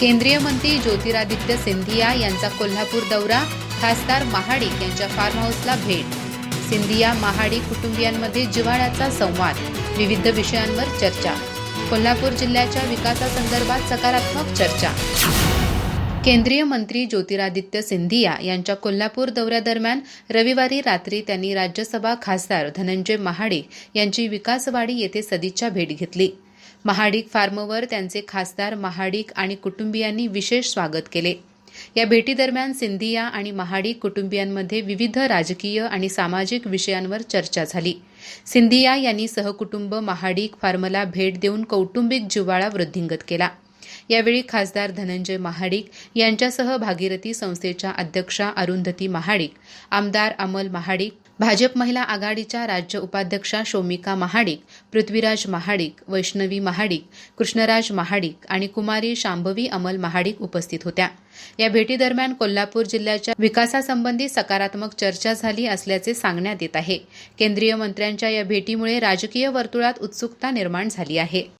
केंद्रीय मंत्री ज्योतिरादित्य सिंधिया यांचा कोल्हापूर दौरा खासदार महाडिक यांच्या फार्म हाऊसला भेट. सिंधिया महाडिक कुटुंबियांमध्ये जिव्हाळ्याचा संवाद विविध विषयांवर चर्चा. कोल्हापूर जिल्ह्याच्या विकासासंदर्भात सकारात्मक चर्चा. केंद्रीय मंत्री ज्योतिरादित्य सिंधिया यांच्या कोल्हापूर दौऱ्यादरम्यान रविवारी रात्री त्यांनी राज्यसभा खासदार धनंजय महाडिक यांची विकासवाडी येथे सदिच्छा भेट घेतली. महाडिक फार्मवर त्यांचे खासदार महाडिक आणि कुटुंबियांनी विशेष स्वागत केले. या भेटीदरम्यान सिंधिया आणि महाडिक कुटुंबियांमध्ये विविध राजकीय आणि सामाजिक विषयांवर चर्चा झाली. सिंधिया यांनी सहकुटुंब महाडिक फार्मला भेट देऊन कौटुंबिक जिव्हाळा वृद्धिंगत केला. यावेळी खासदार धनंजय महाडिक यांच्यासह भागीरथी संस्थेच्या अध्यक्षा अरुंधती महाडिक आमदार अमल महाडिक भाजप महिला आघाडीच्या राज्य उपाध्यक्षा शोमिका महाडिक पृथ्वीराज महाडिक वैष्णवी महाडिक कृष्णराज महाडिक आणि कुमारी शांभवी अमल महाडिक उपस्थित होत्या. या भेटीदरम्यान कोल्हापूर जिल्ह्याच्या विकासासंबंधी सकारात्मक चर्चा झाली असल्याचे सांगण्यात येत आहे. केंद्रीय मंत्र्यांच्या या भेटीमुळे राजकीय वर्तुळात उत्सुकता निर्माण झाली आहे.